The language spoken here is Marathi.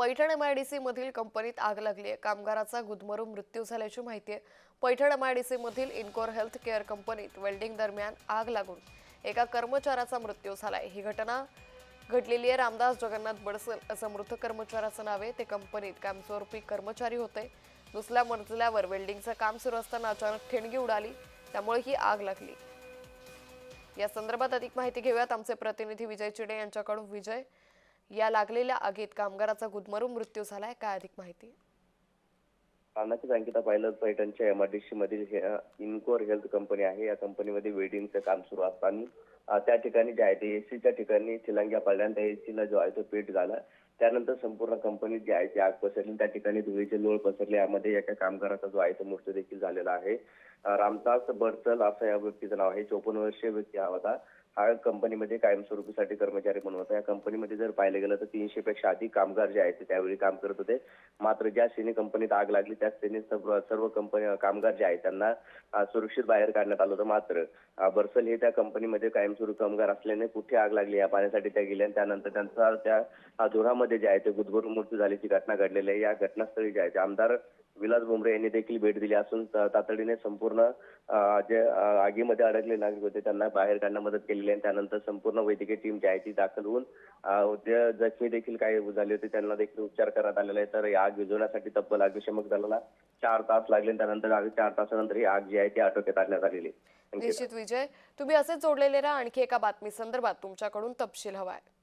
पैठण एमआयडीसी मधील कंपनीत आग लागली आहे. कामगाराचा गुदमरून मृत्यू झाल्याची माहिती आहे. पैठण एमआयडीसी मधील इनकोर हेल्थ केअर कंपनीत वेल्डिंग दरम्यान आग लागून एका कर्मचाऱ्याचा मृत्यू झालाय. ही घटना घडलेली आहे. रामदास जगन्नाथ बडसल असं मृत कर्मचाऱ्याचं नाव आहे. ते कंपनीत कामस्वरूपी कर्मचारी होते. दुसऱ्या मजल्यावर वेल्डिंगचं काम सुरू असताना अचानक ठिणगी उडाली. त्यामुळे ही आग लागली. या संदर्भात अधिक माहिती घेऊयात. आमचे प्रतिनिधी विजय चिडे यांच्याकडून. विजय या लागलेल्या आगीत कामगाराचा गुदमरून मृत्यू झालाय. काय अधिक माहिती? पानाची बँकेचा पाहिलं पैठणच्या एमआरडीसी मधील हे इनकोर हेल्थ कंपनी आहे. या कंपनीमध्ये वेडिंगचं काम सुरू असताना त्या ठिकाणी जे आहे ते एसीच्या ठिकाणी चिलांग्या पडल्यानंतर एसीला जो आहे तो पेट झाला. त्यानंतर संपूर्ण कंपनीत जे आहे ती आग पसरली. त्या ठिकाणी धुळीचे लोळ पसरले. यामध्ये एका कामगाराचा जो आहे तो मृत्यू देखील झालेला आहे. रामदास बडचल असं या व्यक्तीचं नाव आहे. चोपन्न वर्षीय व्यक्ती हा होता. हा कंपनीमध्ये कायमस्वरूपीसाठी कर्मचारी म्हणून होता. या कंपनीमध्ये जर पाहिलं गेलं तर तीनशे पेक्षा अधिक कामगार जे आहेत ते त्यावेळी काम करत होते. मात्र ज्या श्रेणी कंपनीत आग लागली त्या श्रेणीत सर्व कंपनी कामगार जे आहेत त्यांना सुरक्षित बाहेर काढण्यात आलं होतं. मात्र बर्सल हे त्या कंपनीमध्ये कायमस्वरूपी कामगार असल्याने कुठे आग लागली या पाण्यासाठी त्या गेल्या आणि त्यानंतर त्यांचा त्या धुरामध्ये मध्ये जे आहे ते गुदगुरून मृत्यू झाल्याची घटना घडलेली आहे. या घटनास्थळी जे आहे ते आमदार विलास भुमरे यांनी देखील भेट दिली असून तातडीने संपूर्ण जे आगीमध्ये अडकले नागरिक होते त्यांना बाहेर काढण्यास मदत केलेली आहे. त्यानंतर संपूर्ण वैद्यकीय टीम जी आहे ती दाखल होऊन जे जखमी देखील काही झाले होते त्यांना देखील उपचार करण्यात आलेला आहे तर ही आग विझवण्यासाठी तब्बल अग्निशमक दलाला चार तास लागले. त्यानंतर चार तासानंतर ही आग जी आहे ती आटोक्यात आणण्यात आलेली आहे. निश्चित विजय. तुम्ही असेच जोडलेले राहा. आणखी एका बातमी संदर्भात तुमच्याकडून तपशील हवा आहे